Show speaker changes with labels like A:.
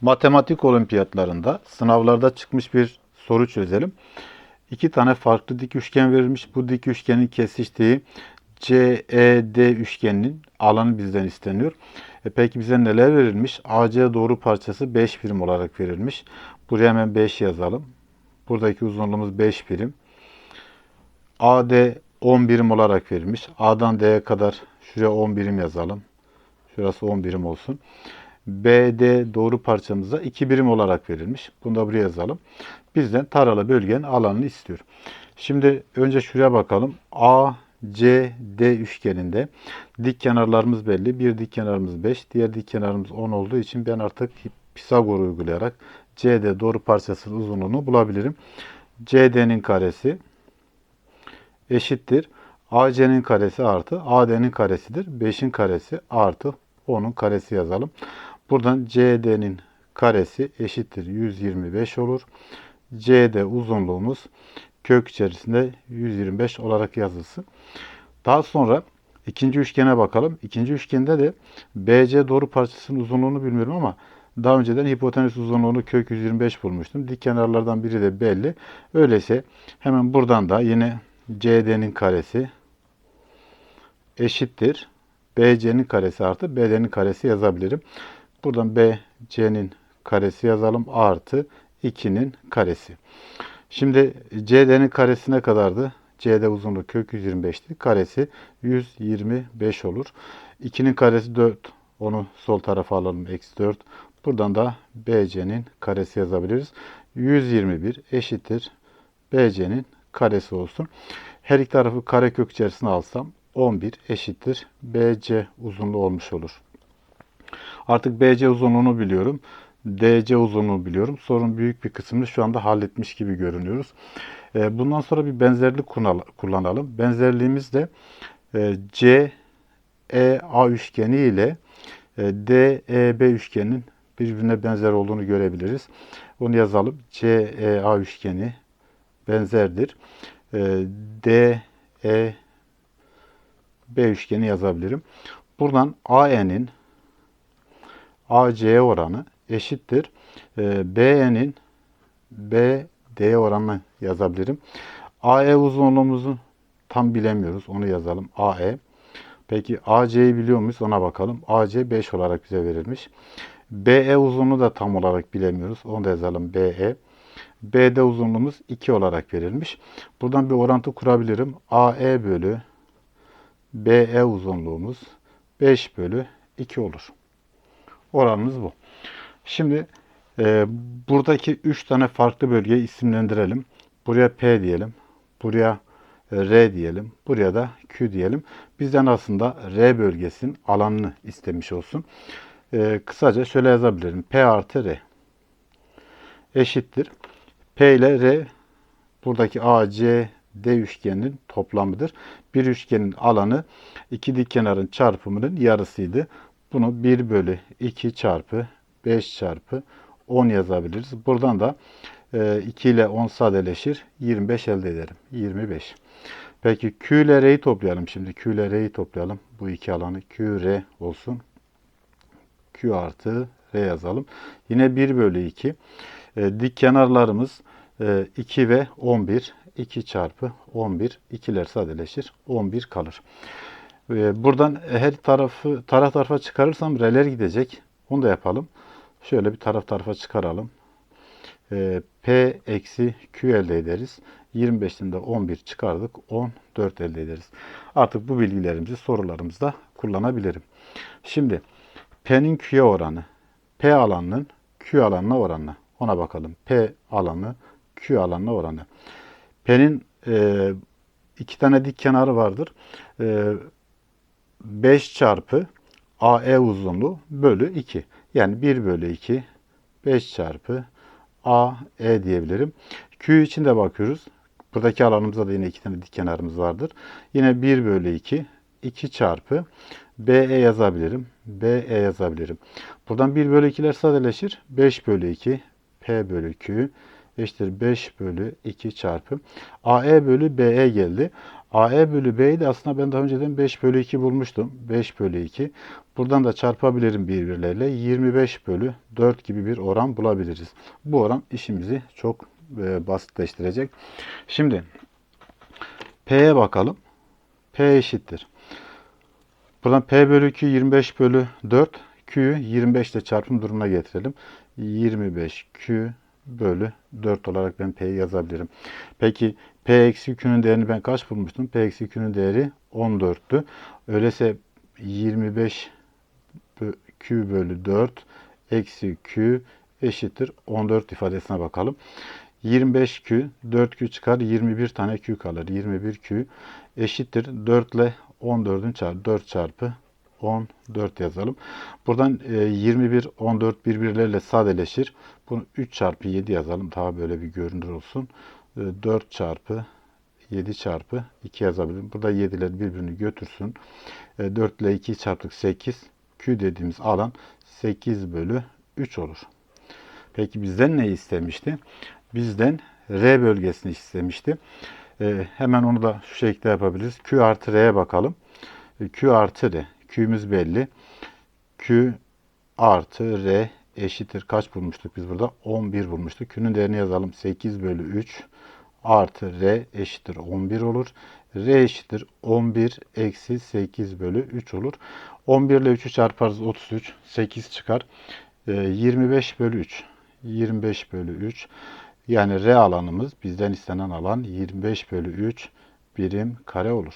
A: Matematik olimpiyatlarında sınavlarda çıkmış bir soru çözelim. İki tane farklı dik üçgen verilmiş. Bu dik üçgenin kesiştiği CED üçgeninin alanı bizden isteniyor. E peki bize neler verilmiş? AC doğru parçası 5 birim olarak verilmiş. Buraya hemen 5 yazalım. Buradaki uzunluğumuz 5 birim. AD 10 birim olarak verilmiş. A'dan D'ye kadar şuraya 10 birim yazalım. Şurası 10 birim olsun. BD doğru parçamıza 2 birim olarak verilmiş. Bunu da buraya yazalım. Bizden taralı bölgenin alanını istiyor. Şimdi önce şuraya bakalım. ACD üçgeninde dik kenarlarımız belli. Bir dik kenarımız 5, diğer dik kenarımız 10 olduğu için ben artık Pisagor uygulayarak CD doğru parçasının uzunluğunu bulabilirim. CD'nin karesi eşittir. AC'nin karesi artı AD'nin karesidir. 5'in karesi artı 10'un karesi yazalım. Buradan CD'nin karesi eşittir 125 olur. CD uzunluğumuz kök içerisinde 125 olarak yazılsın. Daha sonra ikinci üçgene bakalım. İkinci üçgende de BC doğru parçasının uzunluğunu bilmiyorum ama daha önceden hipotenüs uzunluğunu kök 125 bulmuştum. Dik kenarlardan biri de belli. Öyleyse hemen buradan da yine CD'nin karesi eşittir. BC'nin karesi artı BD'nin karesi yazabilirim. Buradan BC'nin karesi yazalım. Artı 2'nin karesi. Şimdi CD'nin karesi ne kadardı? CD uzunluğu kök 125'ti. Karesi 125 olur. 2'nin karesi 4. Onu sol tarafa alalım. Eksi 4. Buradan da BC'nin karesi yazabiliriz. 121 eşittir. BC'nin karesi olsun. Her iki tarafı karekök içerisine alsam 11 eşittir. BC uzunluğu olmuş olur. Artık BC uzunluğunu biliyorum. DC uzunluğunu biliyorum. Sorun büyük bir kısmını şu anda halletmiş gibi görünüyoruz. Ee, bundan sonra bir benzerlik kullanalım. Benzerliğimiz de e, CEA üçgeni ile e, DEB üçgeninin birbirine benzer olduğunu görebiliriz. Onu yazalım. CEA üçgeni benzerdir. E, DEB üçgeni yazabilirim. Buradan AN'in AC'ye oranı eşittir. E, BE'nin BD'ye oranını yazabilirim. AE uzunluğumuzu tam bilemiyoruz. Onu yazalım. AE. Peki AC'yi biliyor muyuz? Ona bakalım. AC 5 olarak bize verilmiş. BE uzunluğu da tam olarak bilemiyoruz. Onu da yazalım. BE. BD uzunluğumuz 2 olarak verilmiş. Buradan bir orantı kurabilirim. AE bölü BE uzunluğumuz 5 bölü 2 olur. Oranımız bu. Şimdi e, buradaki 3 tane farklı bölgeyi isimlendirelim. Buraya P diyelim. Buraya e, R diyelim. Buraya da Q diyelim. Bizden aslında R bölgesinin alanını istemiş olsun. E, kısaca şöyle yazabilirim. P artı R eşittir. P ile R buradaki AC D üçgeninin toplamıdır. Bir üçgenin alanı iki dik kenarın çarpımının yarısıydı. Bunu 1 bölü 2 çarpı 5 çarpı 10 yazabiliriz. Buradan da 2 ile 10 sadeleşir. 25 elde ederim. 25. Peki Q ile R'yi toplayalım şimdi. Q ile R'yi toplayalım. Bu iki alanı Q, R olsun. Q artı R yazalım. Yine 1 bölü 2. Dik kenarlarımız 2 ve 11. 2 çarpı 11. 2'ler sadeleşir. 11 kalır. Buradan her tarafı taraf tarafa çıkarırsam R'ler gidecek. Onu da yapalım. Şöyle bir taraf tarafa çıkaralım. P eksi Q elde ederiz. 25'ten de 11 çıkardık. 14 elde ederiz. Artık bu bilgilerimizi sorularımızda kullanabilirim. Şimdi P'nin Q'ye oranı, P alanının Q alanına oranı. Ona bakalım. P alanı Q alanına oranı. P'nin e, iki tane dik kenarı vardır. E, 5 çarpı AE uzunluğu bölü 2. Yani 1 bölü 2 5 çarpı AE diyebilirim. Q için de bakıyoruz. Buradaki alanımızda da yine iki tane dik kenarımız vardır. Yine 1 bölü 2 2 çarpı BE yazabilirim. BE yazabilirim. Buradan 1 bölü 2'ler sadeleşir. 5 bölü 2 P bölü Q eşittir 5 bölü 2 çarpı AE bölü BE geldi. AE bölü B'yi de aslında ben daha önceden 5 bölü 2 bulmuştum. 5 bölü 2. Buradan da çarpabilirim birbirleriyle. 25 bölü 4 gibi bir oran bulabiliriz. Bu oran işimizi çok e, basitleştirecek. Şimdi P'ye bakalım. P eşittir. Buradan P bölü Q 25 bölü 4. Q'yu 25 ile çarpım durumuna getirelim. 25 Q bölü 4 olarak ben P'yi yazabilirim. Peki P eksi Q'nun değerini ben kaç bulmuştum? P eksi Q'nun değeri 14'tü. Öyleyse 25 bö- Q bölü 4 eksi Q eşittir 14 ifadesine bakalım. 25Q, 4Q çıkar, 21 tane Q kalır. 21Q eşittir 4 ile 14'ün çarpı 4 çarpı 14 yazalım. Buradan e, 21, 14 birbirleriyle sadeleşir. Bunu 3 çarpı 7 yazalım. Daha böyle bir görünür olsun. E, 4 çarpı 7 çarpı 2 yazabilirim. Burada 7'ler birbirini götürsün. E, 4 ile 2 çarptık 8. Q dediğimiz alan 8 bölü 3 olur. Peki bizden ne istemişti? Bizden R bölgesini istemişti. Hemen onu da şu şekilde yapabiliriz. Q artı R'ye bakalım. Q artı R. Q'muz belli. Q artı R eşittir. Kaç bulmuştuk biz burada? 11 bulmuştuk. Q'nun değerini yazalım. 8 bölü 3 artı R eşittir 11 olur. R eşittir 11 eksi 8 bölü 3 olur. 11 ile 3'ü çarparız 33. 8 çıkar. Ee, 25 bölü 3. 25 bölü 3. Yani R alanımız bizden istenen alan 25 bölü 3 birim kare olur.